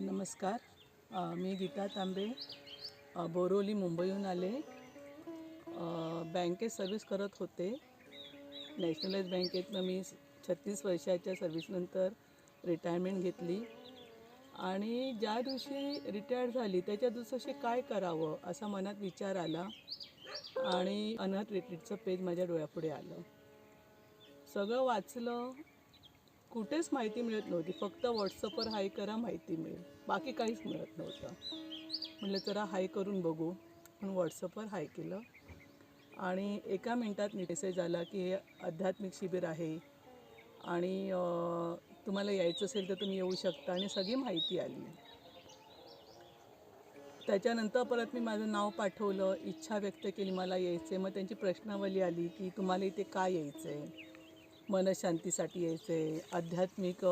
नमस्कार. मी गीता तांबे. बोरोली मुंबईहून आले. बँकेत सर्विस करत होते. नॅशनलाइज बँकेतनं मी छत्तीस वर्षाच्या सर्व्हिसनंतर रिटायरमेंट घेतली. आणि ज्या दिवशी रिटायर झाली त्याच्या दिवशी काय करावं असा मनात विचार आला. आणि अनाथ रिट्रीटचं पेज माझ्या डोळ्यापुढे आलं. सगळं वाचलं कुठेच माहिती मिळत नव्हती. फक्त व्हॉट्सअपवर हाय करा माहिती मिळेल. बाकी काहीच मिळत नव्हतं. म्हटलं जरा हाय करून बघू. म्हणून व्हॉट्सअपवर हाय केलं. आणि एका मिनटात मेसेज आला की हे आध्यात्मिक शिबिर आहे. आणि तुम्हाला यायचं असेल तर तुम्ही येऊ शकता आणि सगळी माहिती आली. त्याच्यानंतर परत मी माझं नाव पाठवलं. इच्छा व्यक्त केली मला यायचे मग त्यांची प्रश्नावली आली की तुम्हाला इथे का यायचं आहे मनशांतीसाठी यायचं आहे आध्यात्मिक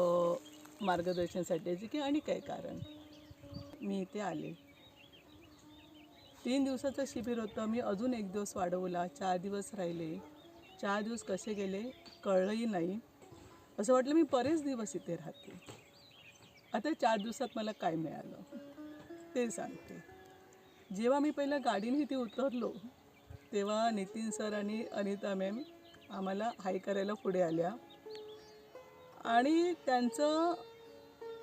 मार्गदर्शनसाठी यायचं की आणि काय कारण? मी इथे आले. तीन दिवसाचं शिबिर होतं. मी अजून एक दिवस वाढवला. चार दिवस राहिले. चार दिवस कसे गेले कळलंही नाही. असं वाटलं मी बरेच दिवस इथे राहते. आता चार दिवसात मला काय मिळालं? ते सांगते. जेव्हा मी पहिल्या गाडीने इथे उतरलो तेव्हा नितीन सर आणि अनिता मॅम आम्हाला हाय करायला पुढे आल्या. आणि त्यांचं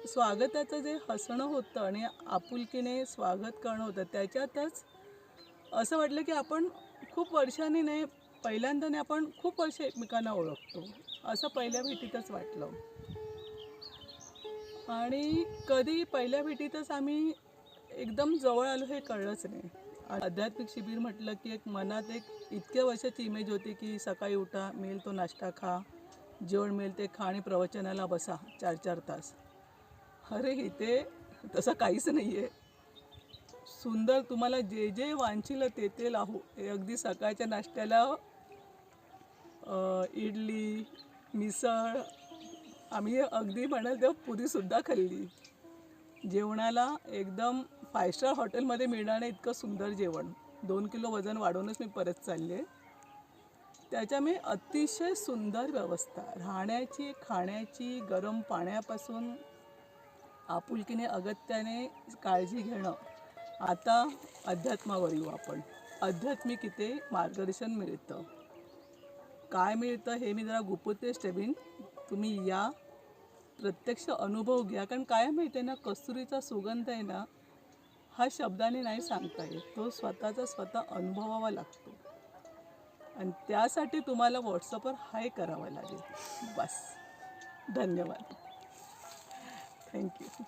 स्वागताचं जे हसणं होतं आणि आपुलकीने स्वागत करणं होतं त्याच्यातच असं वाटलं की आपण खूप वर्षांनी नाही पहिल्यांदा आपण खूप वर्ष एकमेकांना ओळखतो असं पहिल्या भेटीतच वाटलं. आणि कधी पहिल्या भेटीतच आम्ही एकदम जवळ आलो हे कळलंच नाही. आध्यात्मिक शिबिर म्हटलं की एक मनात एक इतक्या वर्षाची इमेज होती की सकाळी उठा मिळेल तो नाश्ता खा जेवण मिळेल ते खा आणि प्रवचनाला बसा चार चार तास. अरे इथे तसं काहीच नाही आहे सुंदर तुम्हाला जे जे वांछिलं ते ते लाहू हे अगदी सकाळच्या नाश्त्याला इडली मिसळ आम्ही अगदी म्हणाल तेव्हा पुरीसुद्धा खाल्ली. जेवणाला एकदम फाय स्टार हॉटेलमध्ये मिळणारं इतकं सुंदर जेवण. दोन किलो वजन वाढवूनच मी परत चालले. त्याच्यामुळे अतिशय सुंदर व्यवस्था. राहण्याची खाण्याची गरम पाण्यापासून आपुलकीने अगत्याने काळजी घेणं. आता अध्यात्मावर येऊ आपण. आध्यात्मिक इथे मार्गदर्शन मिळतं. काय मिळतं हे मी जरा गुपितच स्टेबिन तुम्ही या. प्रत्यक्ष अनुभव घ्या. कारण काय माहिती आहे ना कस्तुरीचा सुगंध आहे ना हा शब्दाने नाही सांगता येत. तो स्वतःचा स्वतः अनुभवावा लागतो. आणि त्यासाठी तुम्हाला व्हॉट्सअपवर हाय करावं लागेल. बस. धन्यवाद. थँक्यू.